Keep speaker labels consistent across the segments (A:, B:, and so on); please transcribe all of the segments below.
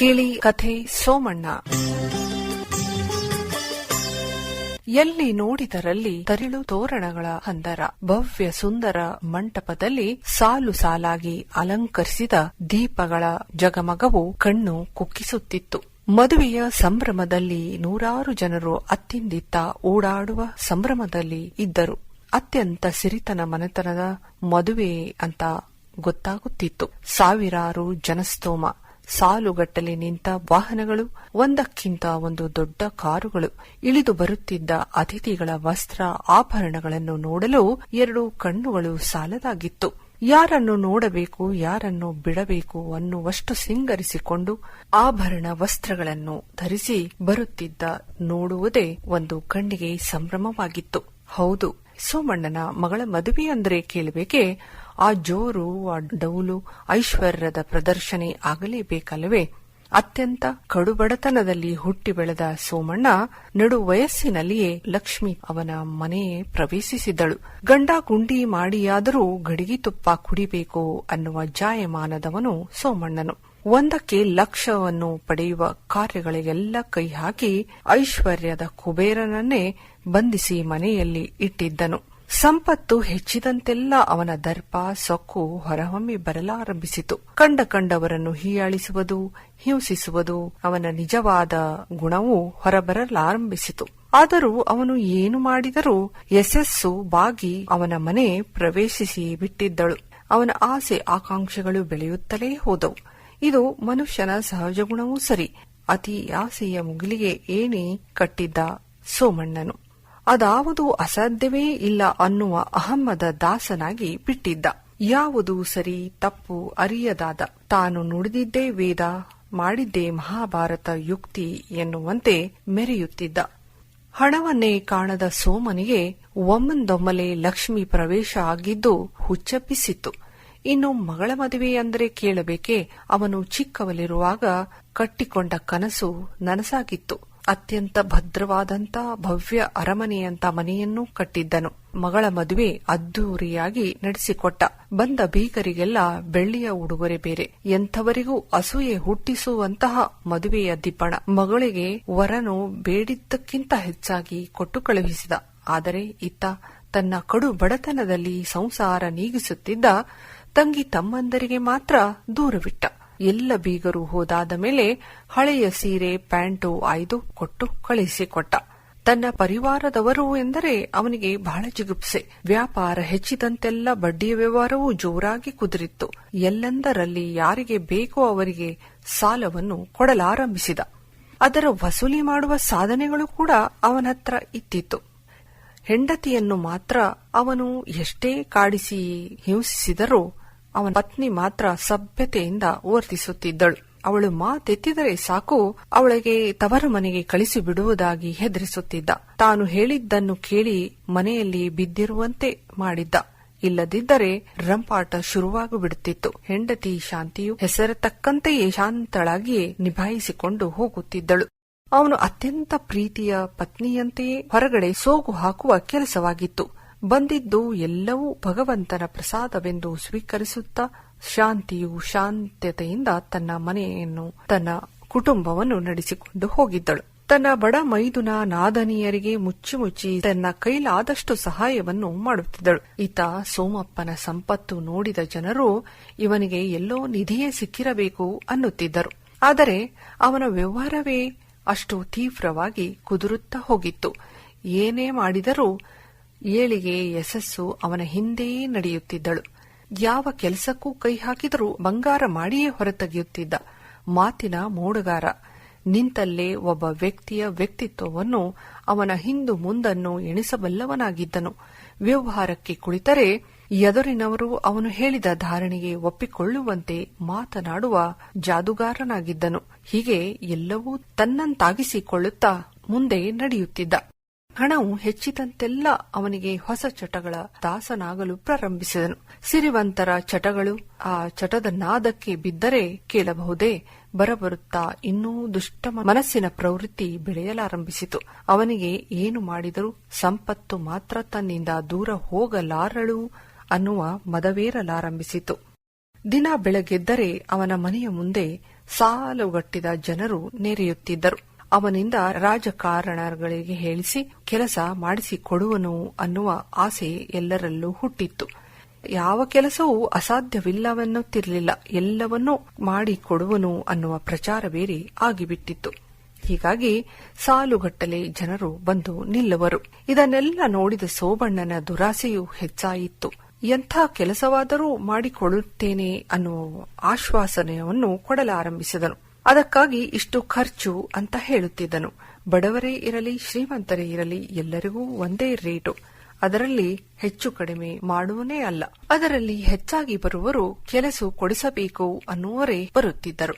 A: ಕೇಳಿ ಕಥೆ ಸೋಮಣ್ಣ. ಎಲ್ಲಿ ನೋಡಿದರಲ್ಲಿ ತರಿಳು ತೋರಣಗಳ ಹಂದರ ಭವ್ಯ ಸುಂದರ ಮಂಟಪದಲ್ಲಿ ಸಾಲು ಸಾಲಾಗಿ ಅಲಂಕರಿಸಿದ ದೀಪಗಳ ಜಗಮಗವು ಕಣ್ಣು ಕುಕ್ಕಿಸುತ್ತಿತ್ತು. ಮದುವೆಯ ಸಂಭ್ರಮದಲ್ಲಿ ನೂರಾರು ಜನರು ಅತ್ತಿಂದಿತ್ತ ಓಡಾಡುವ ಸಂಭ್ರಮದಲ್ಲಿ ಇದ್ದರು. ಅತ್ಯಂತ ಸಿರಿತನ ಮನೆತನದ ಮದುವೆ ಅಂತ ಗೊತ್ತಾಗುತ್ತಿತ್ತು. ಸಾವಿರಾರು ಜನಸ್ತೋಮ. ಸಾಲುಗಟ್ಟಲೆ ನಿಂತ ವಾಹನಗಳು, ಒಂದಕ್ಕಿಂತ ಒಂದು ದೊಡ್ಡ ಕಾರುಗಳು, ಇಳಿದು ಬರುತ್ತಿದ್ದ ಅತಿಥಿಗಳ ವಸ್ತ್ರ ಆಭರಣಗಳನ್ನು ನೋಡಲು ಎರಡು ಕಣ್ಣುಗಳು ಸಾಲದಾಗಿತ್ತು. ಯಾರನ್ನು ನೋಡಬೇಕು, ಯಾರನ್ನು ಬಿಡಬೇಕು ಅನ್ನುವಷ್ಟು ಸಿಂಗರಿಸಿಕೊಂಡು ಆಭರಣ ವಸ್ತ್ರಗಳನ್ನು ಧರಿಸಿ ಬರುತ್ತಿದ್ದ ನೋಡುವುದೇ ಒಂದು ಕಣ್ಣಿಗೆ ಸಂಭ್ರಮವಾಗಿತ್ತು. ಹೌದು ಸೋಮಣ್ಣನ ಮಗಳ ಮದುವೆ ಅಂದರೆ ಕೇಳಬೇಕೆ? ಆ ಜೋರು, ಆ ಡೌಲು, ಐಶ್ವರ್ಯದ ಪ್ರದರ್ಶನೆ ಆಗಲೇಬೇಕಲ್ಲವೇ? ಅತ್ಯಂತ ಕಡುಬಡತನದಲ್ಲಿ ಹುಟ್ಟಿ ಬೆಳೆದ ಸೋಮಣ್ಣ ನಡು ವಯಸ್ಸಿನಲ್ಲಿಯೇ ಲಕ್ಷ್ಮಿ ಅವನ ಮನೆಯೇ ಪ್ರವೇಶಿಸಿದಳು ಗಂಡ ಗುಂಡಿ ಮಾಡಿಯಾದರೂ ಗಡಿಗೆ ತುಪ್ಪ ಕುಡಿಬೇಕು ಅನ್ನುವ ಜಾಯಮಾನದವನು ಸೋಮಣ್ಣನು. ಒಂದಕ್ಕೆ ಲಕ್ಷವನ್ನು ಪಡೆಯುವ ಕಾರ್ಯಗಳಿಗೆಲ್ಲ ಕೈ ಹಾಕಿ ಐಶ್ವರ್ಯದ ಕುಬೇರನನ್ನೇ ಬಂಧಿಸಿ ಮನೆಯಲ್ಲಿ ಇಟ್ಟಿದ್ದನು. ಸಂಪತ್ತು ಹೆಚ್ಚಿದಂತೆಲ್ಲ ಅವನ ದರ್ಪ, ಸೊಕ್ಕು ಹೊರಹೊಮ್ಮಿ ಬರಲಾರಂಭಿಸಿತು. ಕಂಡ ಕಂಡವರನ್ನು ಹೀಯಾಳಿಸುವುದು, ಹಿಂಸಿಸುವುದು, ಅವನ ನಿಜವಾದ ಗುಣವು ಹೊರಬರಲಾರಂಭಿಸಿತು. ಆದರೂ ಅವನು ಏನು ಮಾಡಿದರೂ ಯಶಸ್ಸು ಬಾಗಿ ಅವನ ಮನೆ ಪ್ರವೇಶಿಸಿ ಬಿಟ್ಟಿದ್ದಳು. ಅವನ ಆಸೆ ಆಕಾಂಕ್ಷೆಗಳು ಬೆಳೆಯುತ್ತಲೇ ಹೋದವು. ಇದು ಮನುಷ್ಯನ ಸಹಜ ಗುಣವೂ ಸರಿ. ಅತಿ ಆಸೆಯ ಮುಗಿಲಿಗೆ ಏಣಿ ಕಟ್ಟಿದ್ದ ಸೋಮಣ್ಣನು. ಅದಾವುದು ಅಸಾಧ್ಯವೇ ಇಲ್ಲ ಅನ್ನುವ ಅಹಮ್ಮದ ದಾಸನಾಗಿ ಬಿಟ್ಟಿದ್ದ. ಯಾವುದು ಸರಿ ತಪ್ಪು ಅರಿಯದಾದ. ತಾನು ನುಡಿದಿದ್ದೇ ವೇದ, ಮಾಡಿದ್ದೇ ಮಹಾಭಾರತ ಯುಕ್ತಿ ಎನ್ನುವಂತೆ ಮೆರೆಯುತ್ತಿದ್ದ. ಹಣವನ್ನೇ ಕಾಣದ ಸೋಮನಿಗೆ ಒಮ್ಮಂದೊಮ್ಮಲೆ ಲಕ್ಷ್ಮಿ ಪ್ರವೇಶ ಆಗಿದ್ದು ಹುಚ್ಚಪ್ಪಿಸಿತ್ತು. ಇನ್ನು ಮಗಳ ಮದುವೆ ಅಂದರೆ ಕೇಳಬೇಕೆ? ಅವನು ಚಿಕ್ಕವಲಿರುವಾಗ ಕಟ್ಟಿಕೊಂಡ ಕನಸು ನನಸಾಗಿತ್ತು. ಅತ್ಯಂತ ಭದ್ರವಾದಂತ ಭವ್ಯ ಅರಮನೆಯಂತ ಮನೆಯನ್ನು ಕಟ್ಟಿದ್ದನು. ಮಗಳ ಮದುವೆ ಅದ್ದೂರಿಯಾಗಿ ನಡೆಸಿಕೊಟ್ಟ. ಬಂದ ಬೀಗರಿಗೆಲ್ಲ ಬೆಳ್ಳಿಯ ಉಡುಗೊರೆ ಬೇರೆ. ಎಂಥವರಿಗೂ ಅಸೂಯೆ ಹುಟ್ಟಿಸುವಂತಹ ಮದುವೆಯ ದಿಬ್ಬಣ. ಮಗಳಿಗೆ ವರನು ಬೇಡಿದ್ದಕ್ಕಿಂತ ಹೆಚ್ಚಾಗಿ ಕೊಟ್ಟು ಕಳುಹಿಸಿದ. ಆದರೆ ಇತ್ತ ತನ್ನ ಕಡು ಬಡತನದಲ್ಲಿ ಸಂಸಾರ ನೀಗಿಸುತ್ತಿದ್ದ ತಂಗಿ ತಮ್ಮಂದರಿಗೆ ಮಾತ್ರ ದೂರವಿಟ್ಟ. ಎಲ್ಲ ಬೀಗರು ಹೋದಾದ ಮೇಲೆ ಹಳೆಯ ಸೀರೆ, ಪ್ಯಾಂಟು ಆಯ್ದು ಕೊಟ್ಟು ಕಳುಹಿಸಿಕೊಟ್ಟ. ತನ್ನ ಪರಿವಾರದವರು ಎಂದರೆ ಅವನಿಗೆ ಬಹಳ ಜಿಗುಪ್ಸೆ. ವ್ಯಾಪಾರ ಹೆಚ್ಚಿದಂತೆಲ್ಲ ಬಡ್ಡಿಯ ವ್ಯವಹಾರವೂ ಜೋರಾಗಿ ಕುದುರಿತ್ತು. ಎಲ್ಲೆಂದರಲ್ಲಿ ಯಾರಿಗೆ ಬೇಕೋ ಅವರಿಗೆ ಸಾಲವನ್ನು ಕೊಡಲಾರಂಭಿಸಿದ. ಅದರ ವಸೂಲಿ ಮಾಡುವ ಸಾಧನೆಗಳು ಕೂಡ ಅವನತ್ರ ಇತ್ತಿತ್ತು. ಹೆಂಡತಿಯನ್ನು ಮಾತ್ರ ಅವನು ಎಷ್ಟೇ ಕಾಡಿಸಿ ಹಿಂಸಿಸಿದರೂ ಅವನ ಪತ್ನಿ ಮಾತ್ರ ಸಭ್ಯತೆಯಿಂದ ವರ್ತಿಸುತ್ತಿದ್ದಳು. ಅವಳು ಮಾತೆತ್ತಿದರೆ ಸಾಕು, ಅವಳಿಗೆ ತವರು ಮನೆಗೆ ಕಳಿಸಿ ಬಿಡುವುದಾಗಿ ಹೆದರಿಸುತ್ತಿದ್ದ. ತಾನು ಹೇಳಿದ್ದನ್ನು ಕೇಳಿ ಮನೆಯಲ್ಲಿ ಬಿದ್ದಿರುವಂತೆ ಮಾಡಿದ್ದ. ಇಲ್ಲದಿದ್ದರೆ ರಂಪಾಟ ಶುರುವಾಗಿಬಿಡುತ್ತಿತ್ತು. ಹೆಂಡತಿ ಶಾಂತಿಯು ಹೆಸರ ತಕ್ಕಂತೆಯೇ ಶಾಂತಳಾಗಿಯೇ ನಿಭಾಯಿಸಿಕೊಂಡು ಹೋಗುತ್ತಿದ್ದಳು. ಅವನು ಅತ್ಯಂತ ಪ್ರೀತಿಯ ಪತ್ನಿಯಂತೆಯೇ ಹೊರಗಡೆ ಸೋಗು ಹಾಕುವ ಕೆಲಸವಾಗಿತ್ತು. ಬಂದಿದ್ದು ಎಲ್ಲವೂ ಭಗವಂತನ ಪ್ರಸಾದವೆಂದು ಸ್ವೀಕರಿಸುತ್ತಾ ಶಾಂತಿಯು ಶಾಂತತೆಯಿಂದ ತನ್ನ ಮನೆಯನ್ನು, ತನ್ನ ಕುಟುಂಬವನ್ನು ನಡೆಸಿಕೊಂಡು ಹೋಗಿದ್ದಳು. ತನ್ನ ಬಡ ಮೈದುನ ನಾದನಿಯರಿಗೆ ಮುಚ್ಚಿ ಮುಚ್ಚಿ ತನ್ನ ಕೈಲಾದಷ್ಟು ಸಹಾಯವನ್ನು ಮಾಡುತ್ತಿದ್ದಳು. ಈತ ಸೋಮಪ್ಪನ ಸಂಪತ್ತು ನೋಡಿದ ಜನರು ಇವನಿಗೆ ಎಲ್ಲೋ ನಿಧಿಯೇ ಸಿಕ್ಕಿರಬೇಕು ಅನ್ನುತ್ತಿದ್ದರು. ಆದರೆ ಅವನ ವ್ಯವಹಾರವೇ ಅಷ್ಟು ತೀವ್ರವಾಗಿ ಕುದುರುತ್ತಾ ಹೋಗಿತ್ತು. ಏನೇ ಮಾಡಿದರೂ ಏಳಿಗೆ ಯಶಸ್ಸು ಅವನ ಹಿಂದೆಯೇ ನಡೆಯುತ್ತಿದ್ದಳು. ಯಾವ ಕೆಲಸಕ್ಕೂ ಕೈ ಹಾಕಿದರೂ ಬಂಗಾರ ಮಾಡಿಯೇ ಹೊರತೆಗೆಯುತ್ತಿದ್ದ ಮಾತಿನ ಮೋಡಗಾರ. ನಿಂತಲ್ಲೇ ಒಬ್ಬ ವ್ಯಕ್ತಿಯ ವ್ಯಕ್ತಿತ್ವವನ್ನು ಅವನ ಹಿಂದು ಮುಂದನ್ನು ಎಣಿಸಬಲ್ಲವನಾಗಿದ್ದನು. ವ್ಯವಹಾರಕ್ಕೆ ಕುಳಿತರೆ ಎದುರಿನವರು ಅವನು ಹೇಳಿದ ಧಾರಣೆಗೆ ಒಪ್ಪಿಕೊಳ್ಳುವಂತೆ ಮಾತನಾಡುವ ಜಾದುಗಾರನಾಗಿದ್ದನು. ಹೀಗೆ ಎಲ್ಲವೂ ತನ್ನಂತಾಗಿಸಿಕೊಳ್ಳುತ್ತಾ ಮುಂದೆ ನಡೆಯುತ್ತಿದ್ದ. ಹಣವು ಹೆಚ್ಚಿದಂತೆಲ್ಲ ಅವನಿಗೆ ಹೊಸ ಚಟಗಳ ದಾಸನಾಗಲು ಪ್ರಾರಂಭಿಸಿದನು. ಸಿರಿವಂತರ ಚಟಗಳು ಆ ಚಟದ ನಾದಕ್ಕೆ ಬಿದ್ದರೆ ಕೇಳಬಹುದೇ? ಬರಬರುತ್ತಾ ಇನ್ನೂ ದುಷ್ಟ ಮನಸ್ಸಿನ ಪ್ರವೃತ್ತಿ ಬೆಳೆಯಲಾರಂಭಿಸಿತು. ಅವನಿಗೆ ಏನು ಮಾಡಿದರೂ ಸಂಪತ್ತು ಮಾತ್ರ ತನ್ನಿಂದ ದೂರ ಹೋಗಲಾರಳು ಅನ್ನುವ ಮದವೇರಲಾರಂಭಿಸಿತು. ದಿನ ಬೆಳಗೆದ್ದರೆ ಅವನ ಮನೆಯ ಮುಂದೆ ಸಾಲುಗಟ್ಟಿದ ಜನರು ನೆರೆಯುತ್ತಿದ್ದರು. ಅವನಿಂದ ರಾಜಕಾರಣಗಳಿಗೆ ಹೇಳಿಸಿ, ಕೆಲಸ ಮಾಡಿಸಿಕೊಡುವನು ಅನ್ನುವ ಆಸೆ ಎಲ್ಲರಲ್ಲೂ ಹುಟ್ಟಿತ್ತು. ಯಾವ ಕೆಲಸವೂ ಅಸಾಧ್ಯವಿಲ್ಲವೆನ್ನುತ್ತಿರಲಿಲ್ಲ. ಎಲ್ಲವನ್ನೂ ಮಾಡಿಕೊಡುವನು ಅನ್ನುವ ಪ್ರಚಾರ ಬೇರೆ ಆಗಿಬಿಟ್ಟಿತ್ತು. ಹೀಗಾಗಿ ಸಾಲುಗಟ್ಟಲೆ ಜನರು ಬಂದು ನಿಲ್ಲುವರು. ಇದನ್ನೆಲ್ಲ ನೋಡಿದ ಸೋಬಣ್ಣನ ದುರಾಸೆಯು ಹೆಚ್ಚಾಯಿತು ಎಂಥ ಕೆಲಸವಾದರೂ ಮಾಡಿಕೊಳ್ಳುತ್ತೇನೆ ಅನ್ನುವ ಆಶ್ವಾಸನೆಯನ್ನು ಕೊಡಲಾರಂಭಿಸಿದನು. ಅದಕ್ಕಾಗಿ ಇಷ್ಟು ಖರ್ಚು ಅಂತ ಹೇಳುತ್ತಿದ್ದನು. ಬಡವರೇ ಇರಲಿ, ಶ್ರೀಮಂತರೇ ಇರಲಿ, ಎಲ್ಲರಿಗೂ ಒಂದೇ ರೇಟು. ಅದರಲ್ಲಿ ಹೆಚ್ಚು ಕಡಿಮೆ ಮಾಡುವನೇ ಅಲ್ಲ. ಅದರಲ್ಲಿ ಹೆಚ್ಚಾಗಿ ಬರುವರು ಕೆಲಸ ಕೊಡಿಸಬೇಕು ಅನ್ನುವರೇ ಬರುತ್ತಿದ್ದರು.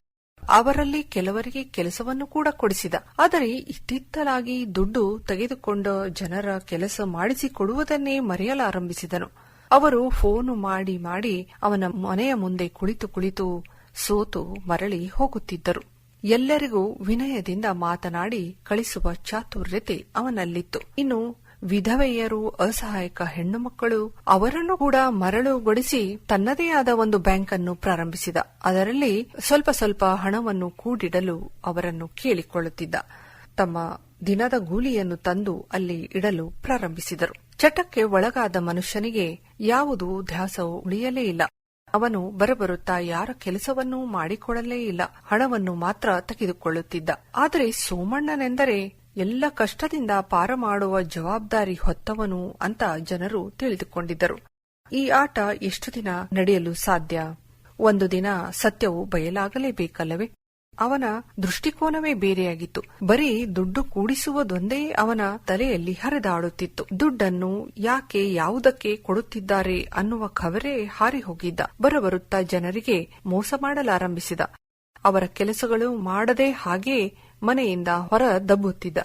A: ಅವರಲ್ಲಿ ಕೆಲವರಿಗೆ ಕೆಲಸವನ್ನು ಕೂಡ ಕೊಡಿಸಿದ. ಆದರೆ ಇತ್ತಿತ್ತಲಾಗಿ ದುಡ್ಡು ತೆಗೆದುಕೊಂಡ ಜನರ ಕೆಲಸ ಮಾಡಿಸಿಕೊಡುವುದನ್ನೇ ಮರೆಯಲಾರಂಭಿಸಿದನು. ಅವರು ಫೋನು ಮಾಡಿ ಮಾಡಿ ಅವನ ಮನೆಯ ಮುಂದೆ ಕುಳಿತು ಕುಳಿತು ಸೋತು ಮರಳಿ ಹೋಗುತ್ತಿದ್ದರು. ಎಲ್ಲರಿಗೂ ವಿನಯದಿಂದ ಮಾತನಾಡಿ ಕಳಿಸುವ ಚಾತುರ್ಯತೆ ಅವನಲ್ಲಿತ್ತು. ಇನ್ನು ವಿಧವೆಯರು ಅಸಹಾಯಕ ಹೆಣ್ಣು ಮಕ್ಕಳು ಅವರನ್ನು ಕೂಡ ಮರಳುಗೊಳಿಸಿ ತನ್ನದೇ ಆದ ಒಂದು ಬ್ಯಾಂಕ್ ಅನ್ನು ಪ್ರಾರಂಭಿಸಿದ. ಅದರಲ್ಲಿ ಸ್ವಲ್ಪ ಸ್ವಲ್ಪ ಹಣವನ್ನು ಕೂಡಿಡಲು ಅವರನ್ನು ಕೇಳಿಕೊಳ್ಳುತ್ತಿದ್ದ. ತಮ್ಮ ದಿನದ ಗೂಲಿಯನ್ನು ತಂದು ಅಲ್ಲಿ ಇಡಲು ಪ್ರಾರಂಭಿಸಿದರು. ಚಟಕ್ಕೆ ಒಳಗಾದ ಮನುಷ್ಯನಿಗೆ ಯಾವುದು ಧ್ಯಾಸವೂ ಉಳಿಯಲೇ ಇಲ್ಲ. ಅವನು ಬರಬರುತ್ತಾ ಯಾರ ಕೆಲಸವನ್ನೂ ಮಾಡಿಕೊಡಲೇ ಇಲ್ಲ. ಹಣವನ್ನು ಮಾತ್ರ ತೆಗೆದುಕೊಳ್ಳುತ್ತಿದ್ದ. ಆದರೆ ಸೋಮಣ್ಣನೆಂದರೆ ಎಲ್ಲ ಕಷ್ಟದಿಂದ ಪಾರ ಮಾಡುವ ಜವಾಬ್ದಾರಿ ಹೊತ್ತವನು ಅಂತ ಜನರು ತಿಳಿದುಕೊಂಡಿದ್ದರು. ಈ ಆಟ ಎಷ್ಟು ದಿನ ನಡೆಯಲು ಸಾಧ್ಯ? ಒಂದು ದಿನ ಸತ್ಯವು ಬಯಲಾಗಲೇಬೇಕಲ್ಲವೇ? ಅವನ ದೃಷ್ಟಿಕೋನವೇ ಬೇರೆಯಾಗಿತ್ತು. ಬರೀ ದುಡ್ಡು ಕೂಡಿಸುವುದೊಂದೇ ಅವನ ತಲೆಯಲ್ಲಿ ಹರಿದಾಡುತ್ತಿತ್ತು. ದುಡ್ಡನ್ನು ಯಾಕೆ ಯಾವುದಕ್ಕೆ ಕೊಡುತ್ತಿದ್ದಾರೆ ಅನ್ನುವ ಖಬರೇ ಹಾರಿ ಹೋಗಿದ್ದ ಬರಬರುತ್ತಾ ಜನರಿಗೆ ಮೋಸ ಮಾಡಲಾರಂಭಿಸಿದ. ಅವರ ಕೆಲಸಗಳು ಮಾಡದೆ ಹಾಗೆ ಮನೆಯಿಂದ ಹೊರ ದಬ್ಬುತ್ತಿದ್ದ.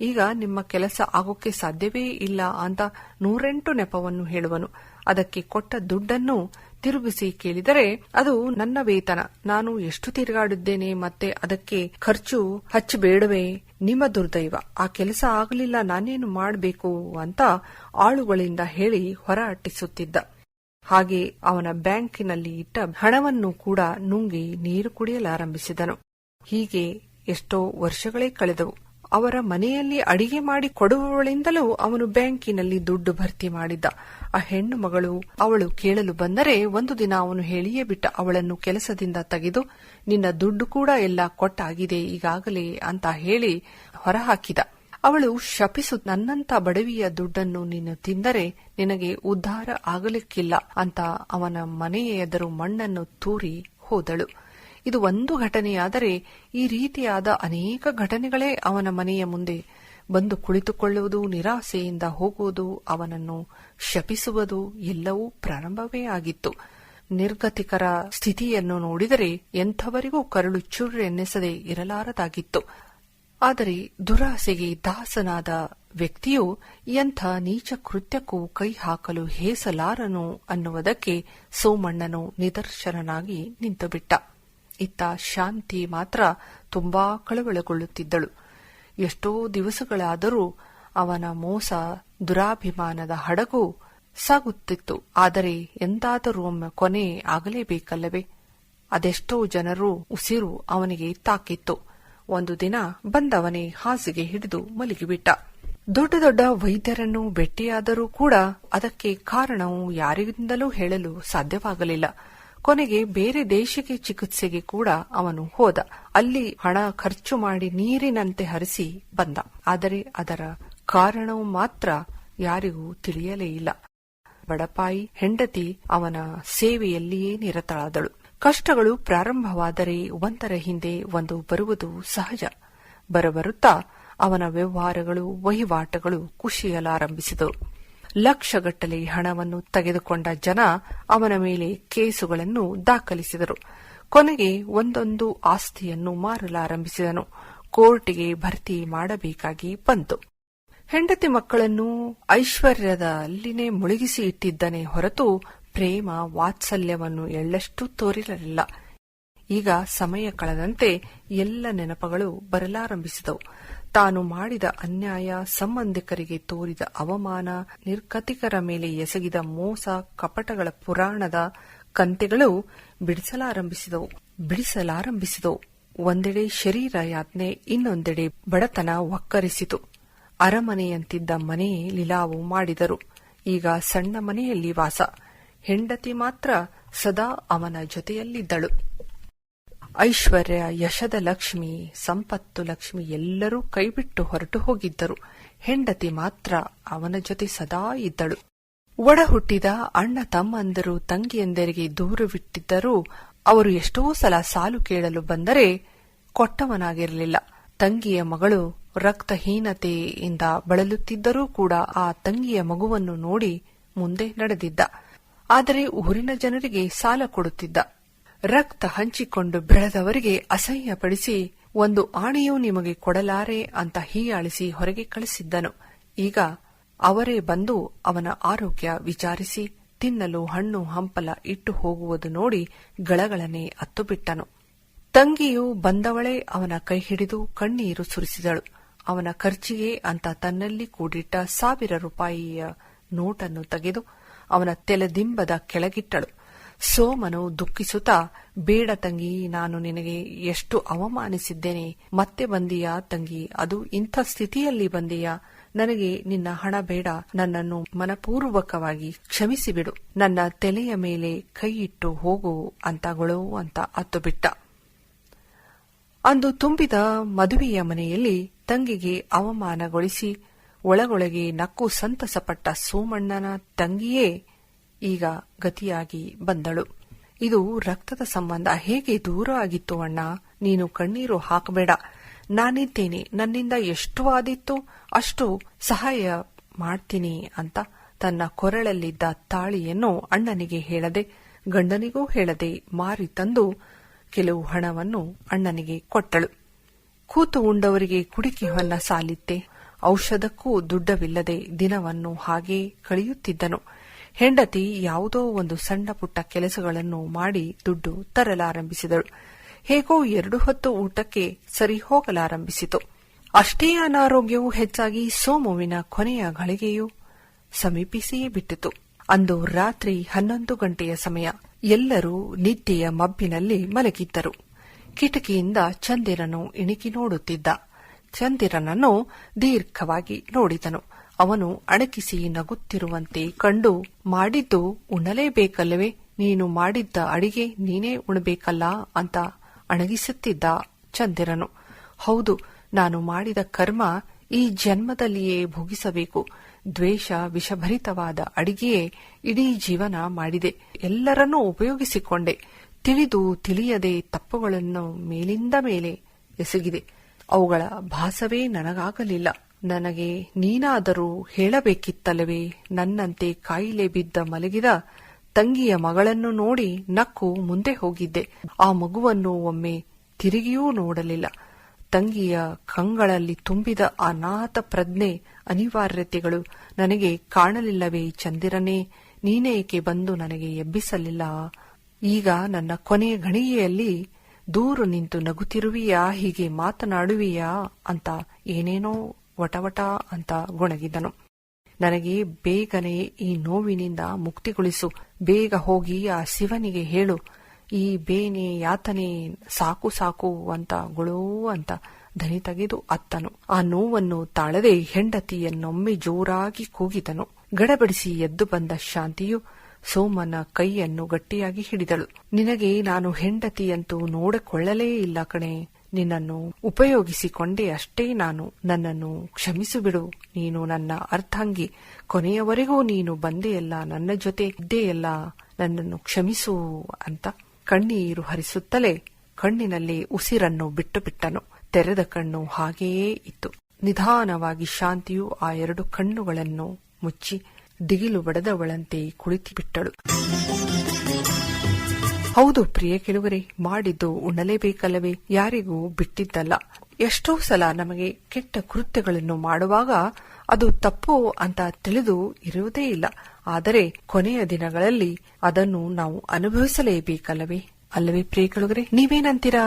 A: ಈಗ ನಿಮ್ಮ ಕೆಲಸ ಆಗೋಕೆ ಸಾಧ್ಯವೇ ಇಲ್ಲ ಅಂತ ನೂರೆಂಟು ನೆಪವನ್ನು ಹೇಳುವನು. ಅದಕ್ಕೆ ಕೊಟ್ಟ ದುಡ್ಡನ್ನು ತಿರುಗಿಸಿ ಕೇಳಿದರೆ, ಅದು ನನ್ನ ವೇತನ. ನಾನು ಎಷ್ಟು ತಿರುಗಾಡಿದ್ದೇನೆ, ಮತ್ತೆ ಅದಕ್ಕೆ ಖರ್ಚು ಹಚ್ಚಬೇಡವೇ? ನಿಮ್ಮ ದುರ್ದೈವ, ಆ ಕೆಲಸ ಆಗಲಿಲ್ಲ, ನಾನೇನು ಮಾಡಬೇಕು ಅಂತ ಆಳುಗಳಿಂದ ಹೇಳಿ ಹೊರ ಅಟ್ಟಿಸುತ್ತಿದ್ದ ಹಾಗೆ ಅವನ ಬ್ಯಾಂಕಿನಲ್ಲಿ ಇಟ್ಟ ಹಣವನ್ನು ಕೂಡ ನುಂಗಿ ನೀರು ಕುಡಿಯಲಾರಂಭಿಸಿದನು. ಹೀಗೆ ಎಷ್ಟೋ ವರ್ಷಗಳೇ ಕಳೆದವು. ಅವರ ಮನೆಯಲ್ಲಿ ಅಡಿಗೆ ಮಾಡಿ ಕೊಡುವವಳಿಂದಲೂ ಅವನು ಬ್ಯಾಂಕಿನಲ್ಲಿ ದುಡ್ಡು ಭರ್ತಿ ಮಾಡಿದ್ದ. ಆ ಹೆಣ್ಣು ಮಗಳು ಅವಳು ಕೇಳಲು ಬಂದರೆ ಒಂದು ದಿನ ಅವನು ಹೇಳಿಯೇ ಬಿಟ್ಟ, ಅವಳನ್ನು ಕೆಲಸದಿಂದ ತೆಗೆದು, ನಿನ್ನ ದುಡ್ಡು ಕೂಡ ಎಲ್ಲ ಕೊಟ್ಟಾಗಿದೆ, ಈಗಾಗಲೇ ಅಂತ ಹೇಳಿ ಹೊರಹಾಕಿದ. ಅವಳು ಶಪಿಸು ನನ್ನಂತ ಬಡವಿಯ ದುಡ್ಡನ್ನು ನೀನು ತಿಂದರೆ ನಿನಗೆ ಉದ್ಧಾರ ಆಗಲಿಕ್ಕಿಲ್ಲ ಅಂತ ಅವನ ಮನೆಯ ಎದುರು ಮಣ್ಣನ್ನು ತೂರಿ ಹೋದಳು. ಇದು ಒಂದು ಘಟನೆಯಾದರೆ ಈ ರೀತಿಯಾದ ಅನೇಕ ಘಟನೆಗಳೇ ಅವನ ಮನೆಯ ಮುಂದೆ. ಬಂದು ಕುಳಿತುಕೊಳ್ಳುವುದು, ನಿರಾಸೆಯಿಂದ ಹೋಗುವುದು, ಅವನನ್ನು ಶಪಿಸುವುದು ಎಲ್ಲವೂ ಪ್ರಾರಂಭವೇ ಆಗಿತ್ತು. ನಿರ್ಗತಿಕರ ಸ್ಥಿತಿಯನ್ನು ನೋಡಿದರೆ ಎಂಥವರಿಗೂ ಕರಳು ಚುರ್ರೆನ್ನಿಸದೆ ಇರಲಾರದಾಗಿತ್ತು. ಆದರೆ ದುರಾಸೆಗೆ ದಾಸನಾದ ವ್ಯಕ್ತಿಯು ಎಂಥ ನೀಚ ಕೃತ್ಯಕ್ಕೂ ಕೈ ಹಾಕಲು ಹೇಸಲಾರನು ಅನ್ನುವುದಕ್ಕೆ ಸೋಮಣ್ಣನು ನಿದರ್ಶನನಾಗಿ ನಿಂತುಬಿಟ್ಟ. ಇತ್ತ ಶಾಂತಿ ಮಾತ್ರ ತುಂಬಾ ಕಳವಳಗೊಳ್ಳುತ್ತಿದ್ದಳು. ಎಷ್ಟೋ ದಿವಸಗಳಾದರೂ ಅವನ ಮೋಸ ದುರಾಭಿಮಾನದ ಹಡಗು ಸಾಗುತ್ತಿತ್ತು. ಆದರೆ ಎಂದಾದರೂ ಒಮ್ಮೆ ಕೊನೆ ಆಗಲೇಬೇಕಲ್ಲವೇ? ಅದೆಷ್ಟೋ ಜನರು ಉಸಿರು ಅವನಿಗೆ ತಾಕಿತ್ತು. ಒಂದು ದಿನ ಬಂದವನೇ ಹಾಸಿಗೆ ಹಿಡಿದು ಮಲಗಿಬಿಟ್ಟ. ದೊಡ್ಡ ದೊಡ್ಡ ವೈದ್ಯರನ್ನು ಭೇಟಿಯಾದರೂ ಕೂಡ ಅದಕ್ಕೆ ಕಾರಣವು ಯಾರಿಂದಲೂ ಹೇಳಲು ಸಾಧ್ಯವಾಗಲಿಲ್ಲ. ಕೊನೆಗೆ ಬೇರೆ ದೇಶಕ್ಕೆ ಚಿಕಿತ್ಸೆಗೆ ಕೂಡ ಅವನು ಹೋದ. ಅಲ್ಲಿ ಹಣ ಖರ್ಚು ಮಾಡಿ ನೀರಿನಂತೆ ಹರಿಸಿ ಬಂದ. ಆದರೆ ಅದರ ಕಾರಣವು ಮಾತ್ರ ಯಾರಿಗೂ ತಿಳಿಯಲೇ ಇಲ್ಲ. ಬಡಪಾಯಿ ಹೆಂಡತಿ ಅವನ ಸೇವೆಯಲ್ಲಿಯೇ ನಿರತಳಾದಳು. ಕಷ್ಟಗಳು ಪ್ರಾರಂಭವಾದರೆ ಒಂದರ ಹಿಂದೆ ಒಂದು ಬರುವುದು ಸಹಜ. ಬರಬರುತ್ತಾ ಅವನ ವ್ಯವಹಾರಗಳು, ವಹಿವಾಟುಗಳು ಕುಸಿಯಲಾರಂಭಿಸಿದವು ಲಕ್ಷಗಟ್ಟಲೆ ಹಣವನ್ನು ತೆಗೆದುಕೊಂಡ ಜನ ಅವನ ಮೇಲೆ ಕೇಸುಗಳನ್ನು ದಾಖಲಿಸಿದರು. ಕೊನೆಗೆ ಒಂದೊಂದು ಆಸ್ತಿಯನ್ನು ಮಾರಲಾರಂಭಿಸಿದನು. ಕೋರ್ಟ್ಗೆ ಭರ್ತಿ ಮಾಡಬೇಕಾಗಿ ಬಂತು. ಹೆಂಡತಿ ಮಕ್ಕಳನ್ನು ಐಶ್ವರ್ಯದಲ್ಲಿನೇ ಮುಳುಗಿಸಿ ಇಟ್ಟಿದ್ದನೇ ಹೊರತು ಪ್ರೇಮ ವಾತ್ಸಲ್ಯವನ್ನು ಎಳ್ಳಷ್ಟು ತೋರಿರಲಿಲ್ಲ. ಈಗ ಸಮಯ ಕಳೆದಂತೆ ಎಲ್ಲ ನೆನಪುಗಳು ಬರಲಾರಂಭಿಸಿದವು. ತಾನು ಮಾಡಿದ ಅನ್ಯಾಯ, ಸಂಬಂಧಿಕರಿಗೆ ತೋರಿದ ಅವಮಾನ, ನಿರ್ಗತಿಕರ ಮೇಲೆ ಎಸಗಿದ ಮೋಸ, ಕಪಟಗಳ ಪುರಾಣದ ಕಂತೆಗಳು ಬಿಡಿಸಲಾರಂಭಿಸಿದವು. ಬಿಡಿಸಲಾರಂಭಿಸಿದವು. ಒಂದೆಡೆ ಶರೀರ ಯಾತ್ನೆ ಇನ್ನೊಂದೆಡೆ ಬಡತನ ಒಕ್ಕರಿಸಿತು ಅರಮನೆಯಂತಿದ್ದ ಮನೆಯೇ ಲೀಲಾವು ಮಾಡಿದರು. ಈಗ ಸಣ್ಣ ಮನೆಯಲ್ಲಿ ವಾಸ. ಹೆಂಡತಿ ಮಾತ್ರ ಸದಾ ಅವನ ಜೊತೆಯಲ್ಲಿದ್ದಳು. ಐಶ್ವರ್ಯ, ಯಶದ ಲಕ್ಷ್ಮಿ, ಸಂಪತ್ತು ಲಕ್ಷ್ಮಿ ಎಲ್ಲರೂ ಕೈಬಿಟ್ಟು ಹೊರಟು ಹೋಗಿದ್ದರು. ಹೆಂಡತಿ ಮಾತ್ರ ಅವನ ಜೊತೆ ಸದಾ ಇದ್ದಳು. ಒಡ ಹುಟ್ಟಿದ ಅಣ್ಣ ತಮ್ಮಂದರು ತಂಗಿಯಂದರಿಗೆ ದೂರವಿಟ್ಟಿದ್ದರೂ ಅವರು ಎಷ್ಟೋ ಸಲ ಸಾಲು ಕೇಳಲು ಬಂದರೆ ಕೊಟ್ಟವನಾಗಿರಲಿಲ್ಲ. ತಂಗಿಯ ಮಗಳು ರಕ್ತಹೀನತೆಯಿಂದ ಬಳಲುತ್ತಿದ್ದರೂ ಕೂಡ ಆ ತಂಗಿಯ ಮಗುವನ್ನು ನೋಡಿ ಮುಂದೆ ನಡೆದಿದ್ದ. ಆದರೆ ಊರಿನ ಜನರಿಗೆ ಸಾಲ ಕೊಡುತ್ತಿದ್ದ. ರಕ್ತ ಹಂಚಿಕೊಂಡು ಬೆಳೆದವರಿಗೆ ಅಸಹ್ಯಪಡಿಸಿ ಒಂದು ಆಣೆಯೂ ನಿಮಗೆ ಕೊಡಲಾರೆ ಅಂತ ಹೀಯಾಳಿಸಿ ಹೊರಗೆ ಕಳಿಸಿದ್ದನು. ಈಗ ಅವರೇ ಬಂದು ಅವನ ಆರೋಗ್ಯ ವಿಚಾರಿಸಿ ತಿನ್ನಲು ಹಣ್ಣು ಹಂಪಲ ಇಟ್ಟು ಹೋಗುವುದು ನೋಡಿ ಗಳಗಳನೆ ಅತ್ತು ಬಿಟ್ಟನು ತಂಗಿಯು ಬಂದವಳೇ ಅವನ ಕೈ ಹಿಡಿದು ಕಣ್ಣೀರು ಸುರಿಸಿದಳು. ಅವನ ಖರ್ಚಿಗೆ ಅಂತ ತನ್ನಲ್ಲಿ ಕೂಡಿಟ್ಟ ಸಾವಿರ ರೂಪಾಯಿಯ ನೋಟನ್ನು ತೆಗೆದು ಅವನ ತೆಲೆದಿಂಬದ ಕೆಳಗಿಟ್ಟಳು. ಸೋಮನು ದುಃಖಿಸುತ್ತಾ, ಬೇಡ ತಂಗಿ, ನಾನು ನಿನಗೆ ಎಷ್ಟು ಅವಮಾನಿಸಿದ್ದೇನೆ. ಮತ್ತೆ ಬಂದೀಯಾ ತಂಗಿ? ಅದು ಇಂಥ ಸ್ಥಿತಿಯಲ್ಲಿ ಬಂದೀಯಾ? ನನಗೆ ನಿನ್ನ ಹಣ ಬೇಡ. ನನ್ನನ್ನು ಮನಪೂರ್ವಕವಾಗಿ ಕ್ಷಮಿಸಿಬಿಡು. ನನ್ನ ತಲೆಯ ಮೇಲೆ ಕೈ ಇಟ್ಟು ಹೋಗು ಅಂತ ಗೊಳು ಅಂತ ಅತ್ತು ಬಿಟ್ಟ ಅಂದು ತುಂಬಿದ ಮದುವೆಯ ಮನೆಯಲ್ಲಿ ತಂಗಿಗೆ ಅವಮಾನಗೊಳಿಸಿ, ಒಳಗೊಳಗೆ ನಕ್ಕು ಸಂತಸಪಟ್ಟ ಸೋಮಣ್ಣನ ತಂಗಿಯೇ ಈಗ ಗತಿಯಾಗಿ ಬಂದಳು. ಇದು ರಕ್ತದ ಸಂಬಂಧ ಹೇಗೆ ದೂರ ಆಗಿತ್ತು ಅಣ್ಣ? ನೀನು ಕಣ್ಣೀರು ಹಾಕಬೇಡ. ನಾನಿದ್ದೇನೆ. ನನ್ನಿಂದ ಎಷ್ಟು ಆದಿತ್ತು, ಅಷ್ಟು ಸಹಾಯ ಮಾಡ್ತೀನಿ ಅಂತ ತನ್ನ ಕೊರಳಲ್ಲಿದ್ದ ತಾಳಿಯನ್ನು ಅಣ್ಣನಿಗೆ ಹೇಳದೆ, ಗಂಡನಿಗೂ ಹೇಳದೆ ಮಾರಿ ತಂದು ಕೆಲವು ಹಣವನ್ನು ಅಣ್ಣನಿಗೆ ಕೊಟ್ಟಳು. ಕೂತು ಉಂಡವರಿಗೆ ಕುಡಿಕೆ ಹೊನ್ನ ಸಾಲಿತ್ತೆ. ಔಷಧಕ್ಕೂ ದುಡ್ಡವಿಲ್ಲದೆ ದಿನವನ್ನು ಹಾಗೇ ಕಳೆಯುತ್ತಿದ್ದನು. ಹೆಂಡತಿ ಯಾವುದೋ ಒಂದು ಸಣ್ಣ ಪುಟ್ಟ ಕೆಲಸಗಳನ್ನು ಮಾಡಿ ದುಡ್ಡು ತರಲಾರಂಭಿಸಿದಳು. ಹೇಗೋ ಎರಡು ಹೊತ್ತು ಊಟಕ್ಕೆ ಸರಿ ಹೋಗಲಾರಂಭಿಸಿತು. ಅಷ್ಟೇ ಅನಾರೋಗ್ಯವು ಹೆಚ್ಚಾಗಿ ಸೋಮುವಿನ ಕೊನೆಯ ಗಳಿಗೆಯೂ ಸಮೀಪಿಸಿಯೇ ಬಿಟ್ಟಿತು. ಅಂದು ರಾತ್ರಿ ಹನ್ನೊಂದು ಗಂಟೆಯ ಸಮಯ. ಎಲ್ಲರೂ ನಿದ್ದೆಯ ಮಬ್ಬಿನಲ್ಲಿ ಮಲಗಿದ್ದರು. ಕಿಟಕಿಯಿಂದ ಚಂದಿರನು ಇಣಿಕಿ ನೋಡುತ್ತಿದ್ದ. ಚಂದಿರನನ್ನು ದೀರ್ಘವಾಗಿ ನೋಡಿದನು. ಅವನು ಅಣಕಿಸಿ ನಗುತ್ತಿರುವಂತೆ ಕಂಡು ಮಾಡಿದ್ದು ಉಣ್ಣಲೇಬೇಕಲ್ಲವೇ ನೀನು ಮಾಡಿದ್ದ ಅಡಿಗೆ ನೀನೇ ಉಣಬೇಕಲ್ಲ ಅಂತ ಅಣಗಿಸುತ್ತಿದ್ದ ಚಂದಿರನು. ಹೌದು, ನಾನು ಮಾಡಿದ ಕರ್ಮ ಈ ಜನ್ಮದಲ್ಲಿಯೇ ಭೋಗಿಸಬೇಕು. ದ್ವೇಷ, ವಿಷಭರಿತವಾದ ಅಡಿಗೆಯೇ ಇಡೀ ಜೀವನ ಮಾಡಿದೆ. ಎಲ್ಲರನ್ನೂ ಉಪಯೋಗಿಸಿಕೊಂಡೆ. ತಿಳಿದು ತಿಳಿಯದೆ ತಪ್ಪುಗಳನ್ನು ಮೇಲಿಂದ ಮೇಲೆ ಎಸಗಿದೆ. ಅವುಗಳ ಭಾಸವೇ ನನಗಾಗಲಿಲ್ಲ. ನನಗೆ ನೀನಾದರೂ ಹೇಳಬೇಕಿತ್ತಲ್ಲವೇ? ನನ್ನಂತೆ ಕಾಯಿಲೆ ಬಿದ್ದ ಮಲಗಿದ ತಂಗಿಯ ಮಗಳನ್ನು ನೋಡಿ ನಕ್ಕು ಮುಂದೆ ಹೋಗಿದ್ದೆ. ಆ ಮಗುವನ್ನು ಒಮ್ಮೆ ತಿರುಗಿಯೂ ನೋಡಲಿಲ್ಲ. ತಂಗಿಯ ಕಂಗಳಲ್ಲಿ ತುಂಬಿದ ಅನಾಥ ಪ್ರಜ್ಞೆ, ಅನಿವಾರ್ಯತೆಗಳು ನನಗೆ ಕಾಣಲಿಲ್ಲವೇ ಚಂದಿರನೇ? ನೀನೇಕೆ ಬಂದು ನನಗೆ ಎಬ್ಬಿಸಲಿಲ್ಲ? ಈಗ ನನ್ನ ಕೊನೆಯ ಗಣಿಗೆಯಲ್ಲಿ ದೂರು ನಿಂತು ನಗುತ್ತಿರುವಿಯಾ? ಹೀಗೆ ಮಾತನಾಡುವಿಯಾ ಅಂತ ಏನೇನೋ ವಟವಟ ಅಂತ ಗೊಣಗಿದನು. ನನಗೆ ಬೇಗನೆ ಈ ನೋವಿನಿಂದ ಮುಕ್ತಿಗೊಳಿಸು. ಬೇಗ ಹೋಗಿ ಆ ಶಿವನಿಗೆ ಹೇಳು. ಈ ಬೇನೆ ಯಾತನೆ ಸಾಕು ಸಾಕು ಅಂತ ಗೊಳು ಅಂತ ಧನಿ ತೆಗೆದು ಅತ್ತನು. ಆ ನೋವನ್ನು ತಾಳದೆ ಹೆಂಡತಿಯನ್ನೊಮ್ಮೆ ಜೋರಾಗಿ ಕೂಗಿದನು. ಗಡಬಡಿಸಿ ಎದ್ದು ಬಂದ ಶಾಂತಿಯು ಸೋಮನ ಕೈಯನ್ನು ಗಟ್ಟಿಯಾಗಿ ಹಿಡಿದಳು. ನಿನಗೆ ನಾನು ಹೆಂಡತಿಯಂತೂ ನೋಡಿಕೊಳ್ಳಲೇ ಇಲ್ಲ ಕಣೆ. ನಿನ್ನನ್ನು ಉಪಯೋಗಿಸಿಕೊಂಡೆ ಅಷ್ಟೇ ನಾನು. ನನ್ನನ್ನು ಕ್ಷಮಿಸಿಬಿಡು. ನೀನು ನನ್ನ ಅರ್ಥಂಗಿ. ಕೊನೆಯವರೆಗೂ ನೀನು ಬಂದೆಯಲ್ಲ ನನ್ನ ಜೊತೆ ಇದ್ದೆಯಲ್ಲ ನನ್ನನ್ನು ಕ್ಷಮಿಸು ಅಂತ ಕಣ್ಣೀರು ಹರಿಸುತ್ತಲೇ ಕಣ್ಣಿನಲ್ಲಿ ಉಸಿರನ್ನು ಬಿಟ್ಟು ಬಿಟ್ಟನು ತೆರೆದ ಕಣ್ಣು ಹಾಗೆಯೇ ಇತ್ತು. ನಿಧಾನವಾಗಿ ಶಾಂತಿಯು ಆ ಎರಡು ಕಣ್ಣುಗಳನ್ನು ಮುಚ್ಚಿ ದಿಗಿಲು ಬಡದವಳಂತೆ ಕುಳಿತುಬಿಟ್ಟಳು. ಹೌದು ಪ್ರಿಯ ಕೆಲವರೇ ಮಾಡಿದ್ದು ಉಣ್ಣಲೇಬೇಕಲ್ಲವೇ? ಯಾರಿಗೂ ಬಿಟ್ಟಿದ್ದಲ್ಲ. ಎಷ್ಟೋ ಸಲ ನಮಗೆ ಕೆಟ್ಟ ಕೃತ್ಯಗಳನ್ನು ಮಾಡುವಾಗ ಅದು ತಪ್ಪು ಅಂತ ತಿಳಿದು ಇರುವುದೇ ಇಲ್ಲ. ಆದರೆ ಕೊನೆಯ ದಿನಗಳಲ್ಲಿ ಅದನ್ನು ನಾವು ಅನುಭವಿಸಲೇಬೇಕಲ್ಲವೇ? ಅಲ್ಲವೇ ಪ್ರಿಯ ಕೆಳುಗರೆ ನೀವೇನಂತೀರಾ?